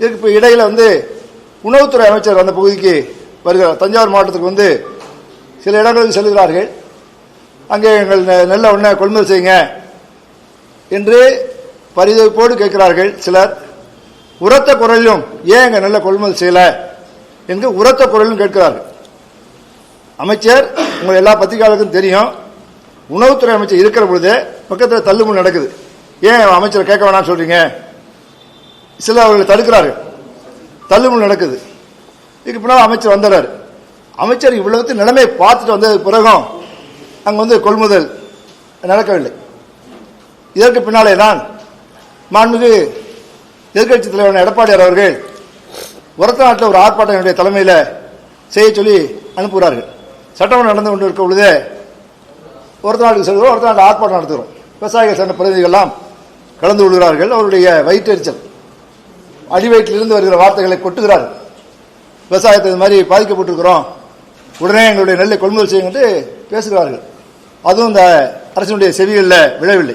இதுக்கு இப்போ இடையில வந்து உணவுத்துறை அமைச்சர் அந்த பகுதிக்கு வருகிறார் தஞ்சாவூர் மாவட்டத்துக்கு வந்து சில இடங்களுக்கு செல்கிறார்கள். அங்கே எங்கள் நெ- நெல்லை ஒன்றை கொள்முதல் செய்யுங்க என்று பரிதவிப்போடு கேட்கிறார்கள் சிலர். உரத்த குரலிலும் ஏன் எங்க நெல்லை கொள்முதல் செய்யல என்று உரத்த குரலிலும் கேட்கிறார்கள். அமைச்சர் உங்கள் எல்லா பத்திரிகையாளருக்கும் தெரியும் உணவுத்துறை அமைச்சர் இருக்கிற பொழுது பக்கத்தில் தள்ளுமுள் நடக்குது. ஏன் அமைச்சர் கேட்க வேணாம்னு சொல்றீங்க? சில அவர்களை தடுக்கிறார்கள். தள்ளுமுள் நடக்குது. இதுக்கு பின்னால் அமைச்சர் வந்துடுறாரு. அமைச்சர் இவ்வளவு நிலைமை பார்த்துட்டு வந்ததுக்கு பிறகும் அங்கே வந்து கொள்முதல் நடக்கவில்லை. இதற்கு பின்னாலே தான் மாண்புமிகு எதிர்க்கட்சி தலைவர் எடப்பாடியார் அவர்கள் உரத்த நாட்டில் ஒரு ஆர்ப்பாட்டம் என்னுடைய தலைமையில் செய்ய சொல்லி அனுப்புகிறார்கள். சட்டமன்றம் நடந்து கொண்டு இருக்க பொழுதே ஒருத்த நாட்டுக்கு செல்கிறோம் ஒருத்த நாட்டு ஆர்ப்பாட்டம் நடத்துகிறோம். விவசாயிகள் சங்க பிரதிநிதிகள்லாம் கலந்து கொள்கிறார்கள். அவருடைய வயிற்றெரிச்சல். அடிவயிற்றிலிருந்து வருகிற வார்த்தைகளை கொட்டுகிறார். விவசாயத்தை இது மாதிரி பாதிக்கப்பட்டிருக்கிறோம். உடனே எங்களுடைய நெல்லை கொள்முதல் செய்யுங்கட்டு பேசுகிறார்கள். அதுவும் இந்த அரசினுடைய செவிகளில் விழவில்லை.